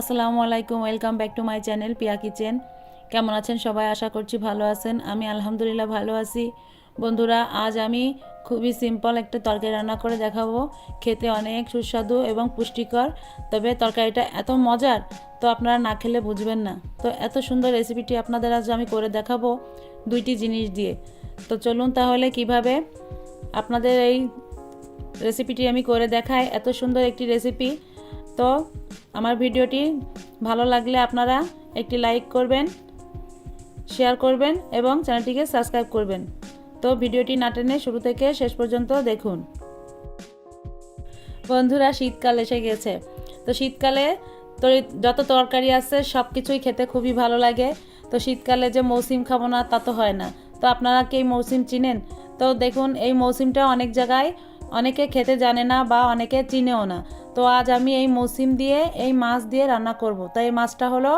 আসসালামু আলাইকুম, welcome back to my channel Piya kitchen. কেমন আছেন সবাই? আশা করছি ভালো আছেন। আমি আলহামদুলিল্লাহ ভালো আছি। বন্ধুরা, আজ আমি খুবই সিম্পল একটা তরকারি রান্না করে দেখাবো। খেতে অনেক সুস্বাদু এবং পুষ্টিকর, তবে তরকারিটা এত মজার, তো আপনারা না খেলে বুঝবেন না। তো এত সুন্দর রেসিপিটি আপনাদের আজ আমি করে দেখাবো দুইটি জিনিস দিয়ে। তো চলুন তাহলে কীভাবে আপনাদের এই রেসিপিটি আমি করে দেখাই। এত সুন্দর একটি রেসিপি তো আমার ভিডিওটি ভালো লাগলে আপনারা একটি লাইক করবেন, শেয়ার করবেন এবং চ্যানেলটিকে সাবস্ক্রাইব করবেন। তো ভিডিওটি না টেনে শুরু থেকে শেষ পর্যন্ত দেখুন। বন্ধুরা, শীতকাল এসে গেছে। তো শীতকালে তো যত তরকারি আছে সব কিছুই খেতে খুবই ভালো লাগে। তো শীতকালে যে মৌসিম খাব না তা তো হয় না। তো আপনারা কি এই মৌসিম চিনেন? তো দেখুন, এই মৌসিমটা অনেক জায়গায় অনেকে খেতে জানে না বা অনেকে চিনেও না। তো আজ আমি এই মৌসিম দিয়ে, এই মাছ দিয়ে রান্না করব। তো এই মাছটা হলো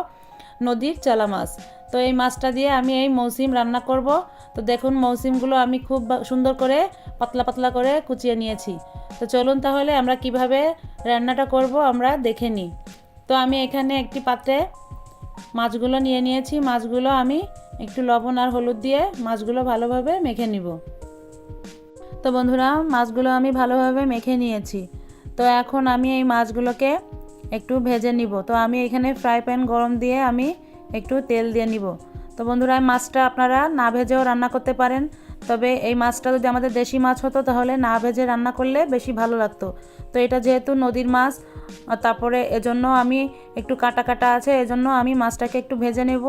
নদীর চালা মাছ। তো এই মাছটা দিয়ে আমি এই মৌসিম রান্না করব। তো দেখুন, মৌসিমগুলো আমি খুব সুন্দর করে পাতলা পাতলা করে কুচিয়ে নিয়েছি। তো চলুন তাহলে আমরা কীভাবে রান্নাটা করব আমরা দেখে নিই। তো আমি এখানে একটি পাত্রে মাছগুলো নিয়ে নিয়েছি। মাছগুলো আমি একটু লবণ আর হলুদ দিয়ে মাছগুলো ভালোভাবে মেখে নিব। তো বন্ধুরা, মাছগুলো আমি ভালোভাবে মেখে নিয়েছি। তো এখন আমি এই মাছগুলোকে একটু ভেজে নিব। তো আমি এখানে ফ্রাই প্যান গরম দিয়ে আমি একটু তেল দিয়ে নিব। তো বন্ধুরা, এই মাছটা আপনারা না ভেজেও রান্না করতে পারেন। তবে এই মাছটা যদি আমাদের দেশি মাছ হতো, তাহলে না ভেজে রান্না করলে বেশি ভালো লাগতো। তো এটা যেহেতু নদীর মাছ তারপরে এজন্য আমি একটু কাটা কাটা আছে, এজন্য আমি মাছটাকে একটু ভেজে নেব।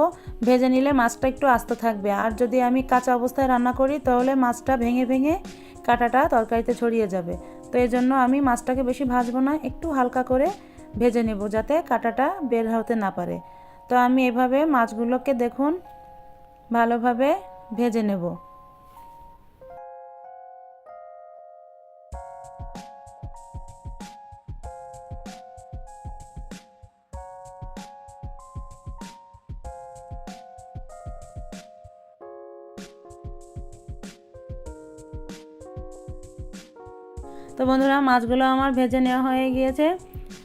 ভেজে নিলে মাছটা একটু আস্ত থাকবে। আর যদি আমি কাঁচা অবস্থায় রান্না করি, তাহলে মাছটা ভেঙে ভেঙে কাঁটাটা তরকারিতে ছড়িয়ে যাবে। তো এই জন্য আমি মাছটাকে বেশি ভাজবো না, একটু হালকা করে ভেজে নেব যাতে কাঁটাটা বের হতে না পারে। তো আমি এভাবে মাছগুলোকে দেখুন, ভালোভাবে ভেজে নেব। তো বন্ধুরা, মাছগুলো আমার ভেজে নেওয়া হয়ে গিয়েছে।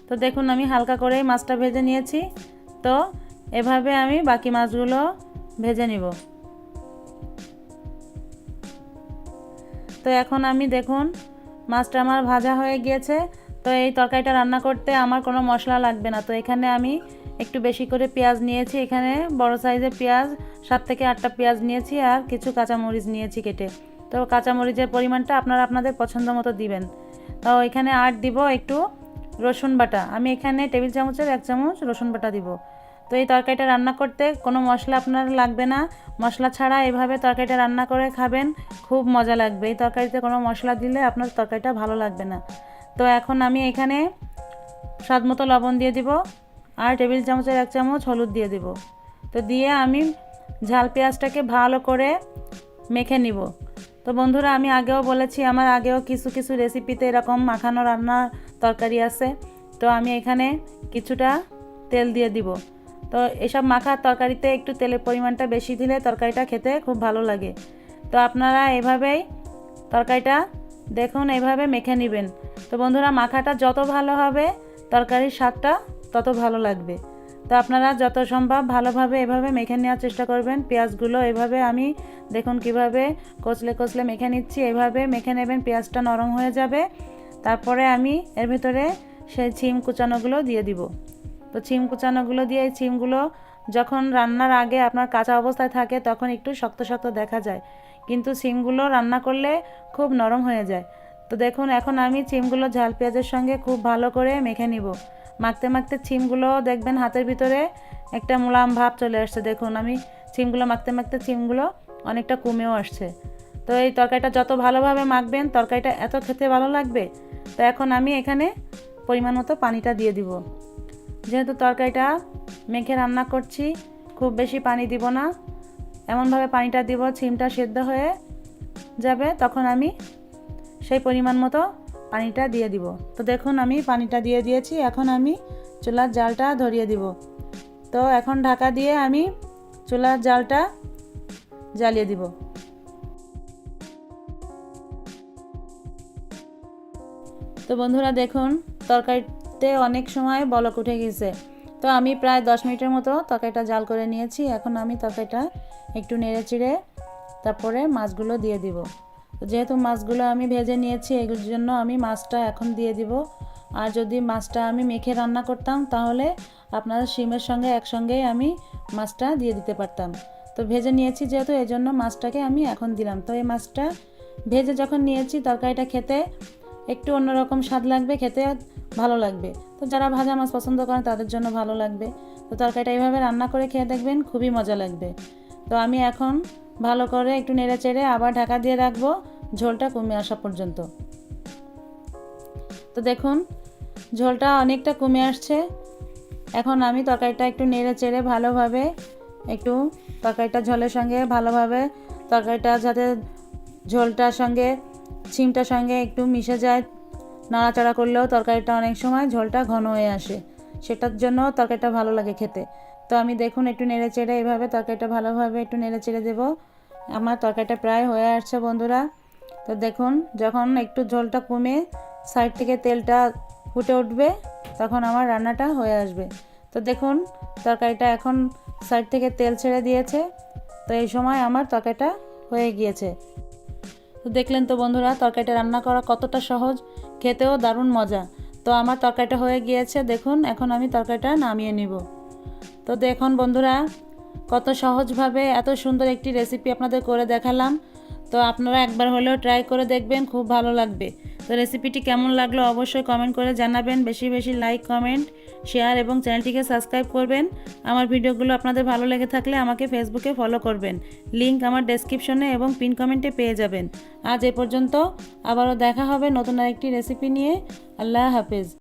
তো দেখুন, আমি হালকা করে মাছটা ভেজে নিয়েছি। তো এভাবে আমি বাকি মাছগুলো ভেজে নিব। তো এখন আমি দেখুন, মাছটা আমার ভাজা হয়ে গিয়েছে। তো এই তরকারিটা রান্না করতে আমার কোনো মশলা লাগবে না। তো এখানে আমি একটু বেশি করে পেঁয়াজ নিয়েছি। এখানে বড় সাইজের পেঁয়াজ, সাত থেকে আটটা পেঁয়াজ নিয়েছি আর কিছু কাঁচামরিচ নিয়েছি কেটে। তো কাঁচামরিচের পরিমাণটা আপনারা আপনাদের পছন্দ মতো দিবেন। তো এখানে আর দিব একটু রসুন বাটা। আমি এখানে টেবিল চামচের এক চামচ রসুন বাটা দিব। তো এই তরকারিটা রান্না করতে কোনো মশলা আপনার লাগবে না। মশলা ছাড়া এভাবে তরকারিটা রান্না করে খাবেন, খুব মজা লাগবে। এই তরকারিতে কোনো মশলা দিলে আপনার তরকারিটা ভালো লাগবে না। তো এখন আমি এখানে স্বাদ মতো লবণ দিয়ে দিব আর টেবিল চামচের এক চামচ হলুদ দিয়ে দিব। তো দিয়ে আমি ঝাল পেঁয়াজটাকে ভালো করে মেখে নিব। তো বন্ধুরা, আমি আগেও বলেছি, আমার আগেও কিছু কিছু রেসিপিতে এরকম মাখানো রান্নার তরকারি আছে। তো আমি এখানে কিছুটা তেল দিয়ে দিব। তো এসব মাখার তরকারিতে একটু তেলের পরিমাণটা বেশি দিলে তরকারিটা খেতে খুব ভালো লাগে। তো আপনারা এভাবেই তরকারিটা দেখুন, এভাবে মেখে নেবেন। তো বন্ধুরা, মাখাটা যত ভালো হবে, তরকারির স্বাদটা তত ভালো লাগবে। তো আপনারা যত সম্ভব ভালোভাবে এভাবে মেখে নেওয়ার চেষ্টা করবেন। পেঁয়াজগুলো এভাবে আমি দেখুন কীভাবে কচলে কচলে মেখে নিচ্ছি। এভাবে মেখে নেবেন, পেঁয়াজটা নরম হয়ে যাবে। তারপরে আমি এর ভিতরে সেই ছিম কুচানোগুলো দিয়ে দিব। তো ছিম কুচানোগুলো দিয়ে এই ছিমগুলো যখন রান্নার আগে আপনার কাঁচা অবস্থায় থাকে তখন একটু শক্ত শক্ত দেখা যায়। কিন্তু সিমগুলো রান্না করলে খুব নরম হয়ে যায়। তো দেখুন, এখন আমি চিমগুলো ঝাল পেঁয়াজের সঙ্গে খুব ভালো করে মেখে নিব। মাখতে মাখতে চিমগুলো দেখবেন হাতের ভিতরে একটা মোলাম ভাব চলে আসছে। দেখুন, আমি চিমগুলো মাখতে মাখতে চিমগুলো অনেকটা কমেও আসছে। তো এই তরকারিটা যত ভালোভাবে মাখবেন, তরকারিটা এত খেতে ভালো লাগবে, তো এখন আমি এখানে পরিমাণ মতো পানিটা দিয়ে দিব। যেহেতু তরকারিটা মেখে রান্না করছি, খুব বেশি পানি দিব না। এমনভাবে পানিটা দিব, ছিমটা সেদ্ধ হয়ে যাবে, তখন আমি সেই পরিমাণ মতো পানিটা দিয়ে দিব। তো দেখুন, আমি পানিটা দিয়ে দিয়েছি। এখন আমি চুলার জালটা ধরিয়ে দিব। তো এখন ঢাকা দিয়ে আমি চুলার জালটা জ্বালিয়ে দিব। তো বন্ধুরা, দেখুন, তরকারিতে অনেক সময় বলক উঠে গেছে। তো আমি প্রায় দশ মিনিটের মতো তরকারিটা জাল করে নিয়েছি। এখন আমি তরকারিটা একটু নেড়ে চিড়ে তারপরে মাছগুলো দিয়ে দিব। যেহেতু মাছগুলো আমি ভেজে নিয়েছি, এগুলোর জন্য আমি মাছটা এখন দিয়ে দিব। আর যদি মাছটা আমি মেখে রান্না করতাম, তাহলে আপনার শিমের সঙ্গে একসঙ্গেই আমি মাছটা দিয়ে দিতে পারতাম। তো ভেজে নিয়েছি যেহেতু, এই জন্য মাছটাকে আমি এখন দিলাম। তো এই মাছটা ভেজে যখন নিয়েছি, তরকারিটা খেতে একটু অন্যরকম স্বাদ লাগবে, খেতে ভালো লাগবে। তো যারা ভাজা মাছ পছন্দ করেন, তাদের জন্য ভালো লাগবে। তো তরকারিটা এইভাবে রান্না করে খেয়ে দেখবেন, খুবই মজা লাগবে। তো আমি এখন ভালো করে একটু নেড়ে চেড়ে আবার ঢাকা দিয়ে রাখব। ঝোলটা কমে আসা পর্যন্ত। তো দেখুন, ঝোলটা অনেকটা কমে আসছে। এখন আমি তরকারিটা একটু নেড়ে চেড়ে ভালোভাবে একটু তরকারিটা ঝোলের সঙ্গে ভালোভাবে তরকারিটা যাতে ঝোলটার সঙ্গে, ছিমটার সঙ্গে একটু মিশে যায়। নাড়াচাড়া করলেও তরকারিটা অনেক সময় ঝোলটা ঘন হয়ে আসে। সেটার জন্য তরকারিটা ভালো লাগে খেতে। তো আমি দেখুন একটু নেড়ে চেড়ে এভাবে তরকারিটা ভালোভাবে একটু নেড়ে চেড়ে দেবো। আমার তরকারিটা প্রায় হয়ে আসছে বন্ধুরা। তো দেখুন, যখন একটু ঝোলটা কমে সাইড থেকে তেলটা ফুটে উঠবে, তখন আমার রান্নাটা হয়ে আসবে। তো দেখুন, তরকারিটা এখন সাইড থেকে তেল ছেড়ে দিয়েছে, তো এই সময় আমার তরকারিটা হয়ে গিয়েছে। তো দেখলেন তো বন্ধুরা, তরকারিটা রান্না করা কতটা সহজ, খেতেও দারুণ মজা। তো আমার তরকারিটা হয়ে গিয়েছে, দেখুন, এখন আমি তরকারিটা নামিয়ে নিব। তো দেখুন বন্ধুরা, কত সহজভাবে এত সুন্দর একটি রেসিপি আপনাদের করে দেখালাম। তো আপনারা একবার হলেও ট্রাই করে দেখবেন, খুব ভালো লাগবে। তো রেসিপিটি কেমন লাগল অবশ্যই কমেন্ট করে জানাবেন। বেশি বেশি লাইক কমেন্ট শেয়ার এবং চ্যানেলটিকে সাবস্ক্রাইব করবেন। আমার ভিডিওগুলো আপনাদের ভালো লেগে থাকলে আমাকে ফেসবুকে ফলো করবেন। লিংক আমার ডেসক্রিপশনে এবং পিন কমেন্টে পেয়ে যাবেন। আজ এ পর্যন্ত আবারও দেখা হবে নতুন আরেকটি রেসিপি নিয়ে। আল্লাহ হাফেজ।